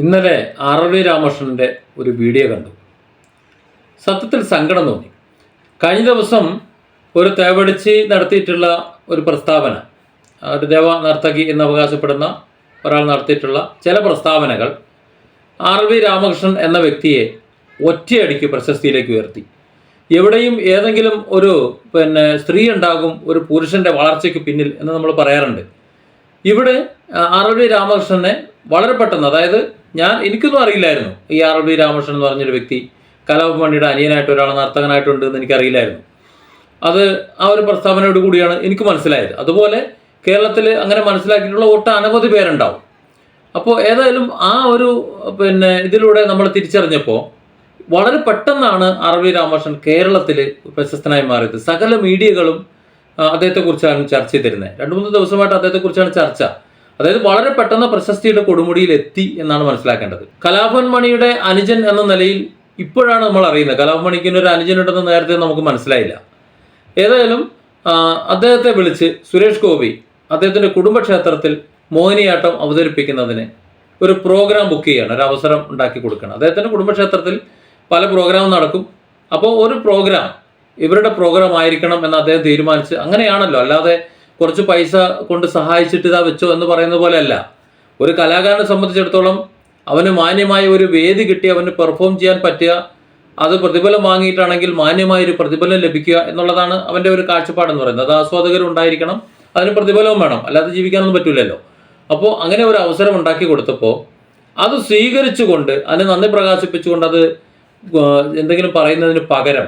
ഇന്നലെ വി രാമകൃഷ്ണന്റെ ഒരു വീഡിയോ കണ്ടു. സത്യത്തിൽ സങ്കടം തോന്നി. കഴിഞ്ഞ ദിവസം ഒരു തേവടിച്ച് നടത്തിയിട്ടുള്ള ഒരു പ്രസ്താവന ഒരു ദേവ നർത്തകി എന്ന് അവകാശപ്പെടുന്ന ഒരാൾ നടത്തിയിട്ടുള്ള ചില പ്രസ്താവനകൾ ആർ വി രാമകൃഷ്ണൻ എന്ന വ്യക്തിയെ ഒറ്റയടിക്ക് പ്രശസ്തിയിലേക്ക് ഉയർത്തി. എവിടെയും ഏതെങ്കിലും ഒരു പിന്നെ സ്ത്രീ ഉണ്ടാകും ഒരു പുരുഷന്റെ വളർച്ചയ്ക്ക് പിന്നിൽ എന്ന് നമ്മൾ പറയാറുണ്ട്. ഇവിടെ ആർ വി രാമകൃഷ്ണനെ വളരെ പെട്ടെന്ന് അതായത് ഞാൻ എനിക്കൊന്നും അറിയില്ലായിരുന്നു. ഈ ആർ ഡി രാമകൃഷ്ണൻ എന്ന് പറഞ്ഞൊരു വ്യക്തി കലാഭമണിയുടെ അനിയനായിട്ട് ഒരാൾ നർത്തകനായിട്ടുണ്ട് എന്ന് എനിക്കറിയില്ലായിരുന്നു അത് ആ ഒരു പ്രസ്താവനയോട് കൂടിയാണ് എനിക്ക് മനസ്സിലായത്. അതുപോലെ കേരളത്തിൽ അങ്ങനെ മനസ്സിലാക്കിയിട്ടുള്ള ഒട്ടനവധി പേരുണ്ടാവും. അപ്പോൾ ഏതായാലും ആ ഒരു പിന്നെ ഇതിലൂടെ നമ്മൾ തിരിച്ചറിഞ്ഞപ്പോൾ വളരെ പെട്ടെന്നാണ് ആർ വി രാമകൃഷ്ണൻ കേരളത്തിൽ പ്രശസ്തനായി മാറിയത്. സകല മീഡിയകളും അദ്ദേഹത്തെക്കുറിച്ചാണ് ചർച്ച ചെയ്തിരുന്നത്. രണ്ട് മൂന്ന് ദിവസമായിട്ട് അദ്ദേഹത്തെക്കുറിച്ചാണ് ചർച്ച. അതായത് വളരെ പെട്ടെന്ന് പ്രശസ്തിയുടെ കൊടുമുടിയിൽ എത്തി എന്നാണ് മനസ്സിലാക്കേണ്ടത്. കലാഭവൻ മണിയുടെ അനുജൻ എന്ന നിലയിൽ ഇപ്പോഴാണ് നമ്മൾ അറിയുന്നത്. കലാഭവൻ മണിക്കിന് ഒരു അനുജൻ ഉണ്ടെന്ന് നേരത്തെ നമുക്ക് മനസ്സിലായില്ല. ഏതായാലും അദ്ദേഹത്തെ വിളിച്ച് സുരേഷ് ഗോപി അദ്ദേഹത്തിന്റെ കുടുംബക്ഷേത്രത്തിൽ മോഹിനിയാട്ടം അവതരിപ്പിക്കുന്നതിന് ഒരു പ്രോഗ്രാം ബുക്ക് ചെയ്യണം. ഒരു അവസരം ഉണ്ടാക്കി കൊടുക്കണം. അദ്ദേഹത്തിന്റെ കുടുംബക്ഷേത്രത്തിൽ പല പ്രോഗ്രാം നടക്കും. അപ്പോൾ ഒരു പ്രോഗ്രാം ഇവരുടെ പ്രോഗ്രാം ആയിരിക്കണം എന്ന് അദ്ദേഹം തീരുമാനിച്ച് അങ്ങനെയാണല്ലോ. അല്ലാതെ കുറച്ച് പൈസ കൊണ്ട് സഹായിച്ചിട്ട് ഇതാ വെച്ചോ എന്ന് പറയുന്ന പോലെയല്ല. ഒരു കലാകാരനെ സംബന്ധിച്ചിടത്തോളം അവന് മാന്യമായ ഒരു വേദി കിട്ടി അവന് പെർഫോം ചെയ്യാൻ പറ്റുക അത് പ്രതിഫലം വാങ്ങിയിട്ടാണെങ്കിൽ മാന്യമായ ഒരു പ്രതിഫലം ലഭിക്കുക എന്നുള്ളതാണ് അവന്റെ ഒരു കാഴ്ചപ്പാടെന്ന് പറയുന്നത്. അത് ആസ്വാദകരുണ്ടായിരിക്കണം അതിന് പ്രതിഫലവും വേണം. അല്ലാതെ ജീവിക്കാനൊന്നും പറ്റില്ലല്ലോ അപ്പോൾ അങ്ങനെ ഒരു അവസരം ഉണ്ടാക്കി കൊടുത്തപ്പോൾ അത് സ്വീകരിച്ചുകൊണ്ട് അതിനെ നന്ദി പ്രകാശിപ്പിച്ചുകൊണ്ട് അത് എന്തെങ്കിലും പറയുന്നതിന് പകരം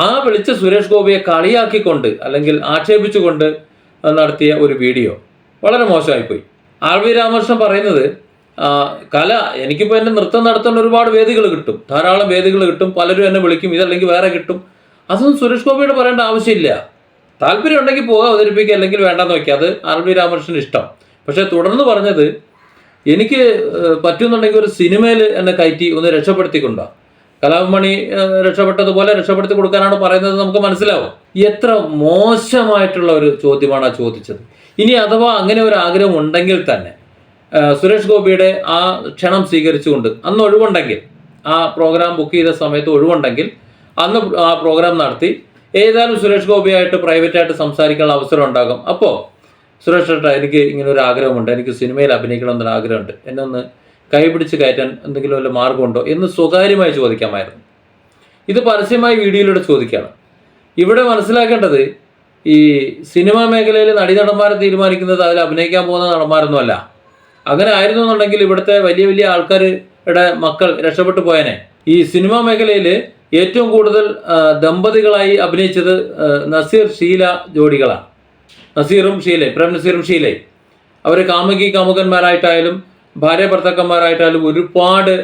ആ വിളിച്ച സുരേഷ് ഗോപിയെ കളിയാക്കിക്കൊണ്ട് അല്ലെങ്കിൽ ആക്ഷേപിച്ചുകൊണ്ട് നടത്തിയ ഒരു വീഡിയോ. വളരെ മോശമായിപ്പോയി. ആർ വി രാമകൃഷ്ണൻ പറയുന്നത് കല എനിക്കിപ്പോൾ എന്റെ നൃത്തം നടത്താൻ ഒരുപാട് വേദികൾ കിട്ടും. ധാരാളം വേദികൾ കിട്ടും. പലരും എന്നെ വിളിക്കും. ഇതല്ലെങ്കിൽ വേറെ കിട്ടും. അതൊന്നും സുരേഷ് ഗോപിയോട് പറയേണ്ട ആവശ്യമില്ല. താല്പര്യം ഉണ്ടെങ്കിൽ പോകാം അവതരിപ്പിക്കുക അല്ലെങ്കിൽ വേണ്ടെന്ന് വയ്ക്കുക അത് ആർ വി രാമകൃഷ്ണന് ഇഷ്ടം. പക്ഷേ തുടർന്ന് പറഞ്ഞത് എനിക്ക് പറ്റുമെന്നുണ്ടെങ്കിൽ ഒരു സിനിമയിൽ എന്നെ കയറ്റി ഒന്ന് രക്ഷപ്പെടുത്തിക്കൊണ്ടോ? കലാഭമണി രക്ഷപ്പെട്ടതുപോലെ രക്ഷപ്പെടുത്തി കൊടുക്കാനാണ് പറയുന്നത് നമുക്ക് മനസ്സിലാവും. എത്ര മോശമായിട്ടുള്ള ഒരു ചോദ്യമാണ് ആ ചോദിച്ചത്. ഇനി അഥവാ അങ്ങനെ ഒരു ആഗ്രഹം ഉണ്ടെങ്കിൽ തന്നെ സുരേഷ് ഗോപിയുടെ ആ ക്ഷണം സ്വീകരിച്ചുകൊണ്ട് അന്ന് ഒഴിവുണ്ടെങ്കിൽ ആ പ്രോഗ്രാം ബുക്ക് ചെയ്ത സമയത്ത് ഒഴിവുണ്ടെങ്കിൽ അന്ന് ആ പ്രോഗ്രാം നടത്തി ഏതായാലും സുരേഷ് ഗോപിയായിട്ട് പ്രൈവറ്റായിട്ട് സംസാരിക്കാനുള്ള അവസരം ഉണ്ടാകും. അപ്പോൾ സുരേഷ് ചേട്ടാ എനിക്ക് ഇങ്ങനെ ഒരു ആഗ്രഹമുണ്ട്. എനിക്ക് സിനിമയിൽ അഭിനയിക്കണം എന്നൊരു ആഗ്രഹമുണ്ട്. എന്നെ ഒന്ന് കൈപിടിച്ച് കയറ്റാൻ എന്തെങ്കിലും വല്ല മാർഗമുണ്ടോ എന്ന് സ്വകാര്യമായി ചോദിക്കാമായിരുന്നു. ഇത് പരസ്യമായി വീഡിയോയിലൂടെ ചോദിക്കുകയാണ്. ഇവിടെ മനസ്സിലാക്കേണ്ടത് ഈ സിനിമാ മേഖലയിൽ നടീനടന്മാരെ തീരുമാനിക്കുന്നത് അതിൽ അഭിനയിക്കാൻ പോകുന്ന നടന്മാരൊന്നുമല്ല. അങ്ങനെ ആയിരുന്നു എന്നുണ്ടെങ്കിൽ ഇവിടുത്തെ വലിയ വലിയ ആൾക്കാരുടെ മക്കൾ രക്ഷപ്പെട്ടു പോയനെ. ഈ സിനിമാ മേഖലയിൽ ഏറ്റവും കൂടുതൽ ദമ്പതികളായി അഭിനയിച്ചത് നസീർ ഷീല ജോഡികളാണ്. നസീറും ഷീലയും പ്രേം നസീറും ഷീലയും. അവർ കാമുകി കാമുകന്മാരായിട്ടായാലും ഭാര്യ ഭർത്താക്കന്മാരായിട്ടാലും ഒരുപാട്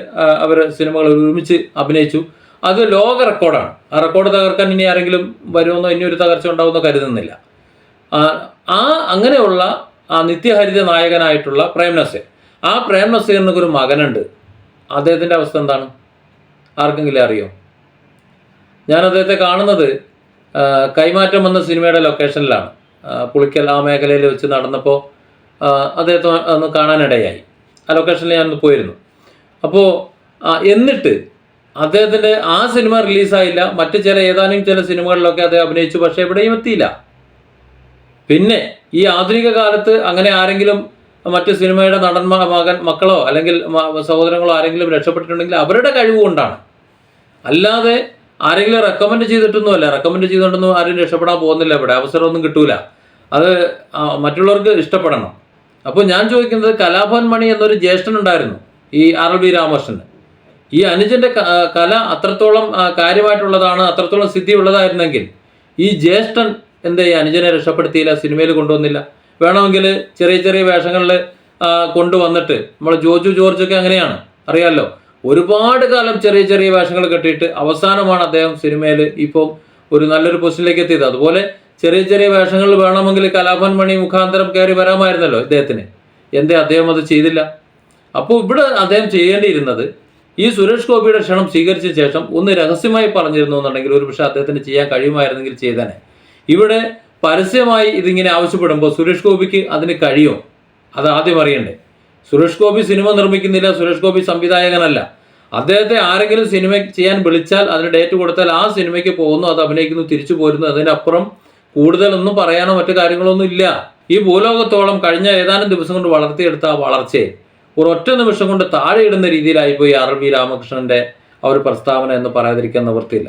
അവർ സിനിമകൾ ഒരുമിച്ച് അഭിനയിച്ചു. അത് ലോക റെക്കോർഡാണ്. ആ റെക്കോർഡ് തകർക്കാൻ ഇനി ആരെങ്കിലും വരുമെന്നോ ഇനി ഒരു തകർച്ച ഉണ്ടാവുമെന്നോ കരുതുന്നില്ല. ആ അങ്ങനെയുള്ള ആ നിത്യഹരിത നായകനായിട്ടുള്ള പ്രേം ആ പ്രേം എന്നൊരു ഒരു മകനുണ്ട്. അദ്ദേഹത്തിന്റെ അവസ്ഥ എന്താണ്? ആർക്കെങ്കിലും അറിയോ? ഞാൻ അദ്ദേഹത്തെ കാണുന്നത് കൈമാറ്റം എന്ന സിനിമയുടെ ലൊക്കേഷനിലാണ് പുളിക്കൽ ആ മേഖലയിൽ വെച്ച് നടന്നപ്പോൾ അദ്ദേഹത്തെ ഒന്ന് കാണാനിടയായി. ആ ലൊക്കേഷനിൽ ഞാൻ പോയിരുന്നു അപ്പോൾ എന്നിട്ട് അദ്ദേഹത്തിന്റെ ആ സിനിമ റിലീസായില്ല മറ്റ് ചില ഏതാനും ചില സിനിമകളിലൊക്കെ അദ്ദേഹം അഭിനയിച്ചു പക്ഷേ എവിടെയും എത്തിയില്ല. പിന്നെ ഈ ആധുനിക കാലത്ത് അങ്ങനെ ആരെങ്കിലും മറ്റ് സിനിമയുടെ നടന്മാർ മകൻ മക്കളോ അല്ലെങ്കിൽ സഹോദരങ്ങളോ ആരെങ്കിലും രക്ഷപ്പെട്ടിട്ടുണ്ടെങ്കിൽ അവരുടെ കഴിവ് കൊണ്ടാണ്. അല്ലാതെ ആരെങ്കിലും റെക്കമെൻഡ് ചെയ്തിട്ടൊന്നുമല്ല. റെക്കമെൻഡ് ചെയ്തുകൊണ്ടൊന്നും ആരും രക്ഷപ്പെടാൻ പോകുന്നില്ല. ഇവിടെ അവസരമൊന്നും കിട്ടൂല. അത് മറ്റുള്ളവർക്ക് ഇഷ്ടപ്പെടണം. അപ്പോൾ ഞാൻ ചോദിക്കുന്നത് കലാഭവൻ മണി എന്നൊരു ജ്യേഷ്ഠൻ ഉണ്ടായിരുന്നു ഈ ആർ എൽ വി രാമകൃഷ്ണന് ഈ അനുജന്റെ കല അത്രത്തോളം കാര്യമായിട്ടുള്ളതാണ് അത്രത്തോളം സിദ്ധി ഉള്ളതായിരുന്നെങ്കിൽ ഈ ജ്യേഷ്ഠൻ എന്താ ഈ അനുജനെ രക്ഷപ്പെടുത്തിയില്ല സിനിമയിൽ കൊണ്ടുവന്നില്ല. വേണമെങ്കിൽ ചെറിയ ചെറിയ വേഷങ്ങളിൽ കൊണ്ടുവന്നിട്ട് നമ്മൾ ജോജു ജോർജൊക്കെ അങ്ങനെയാണ് അറിയാമല്ലോ ഒരുപാട് കാലം ചെറിയ ചെറിയ വേഷങ്ങൾ കെട്ടിയിട്ട് അവസാനമാണ് അദ്ദേഹം സിനിമയിൽ ഇപ്പം ഒരു നല്ലൊരു പൊസിഷനിലേക്ക് എത്തിയത്. അതുപോലെ ചെറിയ ചെറിയ വേഷങ്ങൾ വേണമെങ്കിൽ കലാഭൻ മണി മുഖാന്തരം കയറി വരാമായിരുന്നല്ലോ ഇദ്ദേഹത്തിന്. എന്തേ അദ്ദേഹം അത് ചെയ്തില്ല? അപ്പോൾ ഇവിടെ അദ്ദേഹം ചെയ്യേണ്ടിയിരുന്നത് ഈ സുരേഷ് ഗോപിയുടെ ക്ഷണം സ്വീകരിച്ച ശേഷം ഒന്ന് രഹസ്യമായി പറഞ്ഞിരുന്നു എന്നുണ്ടെങ്കിൽ ഒരു പക്ഷേ അദ്ദേഹത്തിന് ചെയ്യാൻ കഴിയുമായിരുന്നെങ്കിൽ ചെയ്തേനെ. ഇവിടെ പരസ്യമായി ഇതിങ്ങനെ ആവശ്യപ്പെടുമ്പോൾ സുരേഷ് ഗോപിക്ക് അതിന് കഴിയുമോ അത് ആദ്യം അറിയണ്ടേ. സുരേഷ് ഗോപി സിനിമ നിർമ്മിക്കുന്നില്ല സുരേഷ് ഗോപി സംവിധായകനല്ല. അദ്ദേഹത്തെ ആരെങ്കിലും സിനിമ ചെയ്യാൻ വിളിച്ചാൽ അതിന് ഡേറ്റ് കൊടുത്താൽ ആ സിനിമയ്ക്ക് പോകുന്നു അത് അഭിനയിക്കുന്നു തിരിച്ചു പോരുന്നു അതിനപ്പുറം കൂടുതലൊന്നും പറയാനോ മറ്റു കാര്യങ്ങളൊന്നും ഇല്ല. ഈ ഭൂലോകത്തോളം കഴിഞ്ഞ ഏതാനും ദിവസം കൊണ്ട് വളർത്തിയെടുത്ത ആ വളർച്ചയെ ഒരൊറ്റ നിമിഷം കൊണ്ട് താഴെയിടുന്ന രീതിയിലായിപ്പോയി ആർ വി രാമകൃഷ്ണന്റെ ആ ഒരു പ്രസ്താവന എന്ന് പറയാതിരിക്കാൻ നിവൃത്തിയില്ല.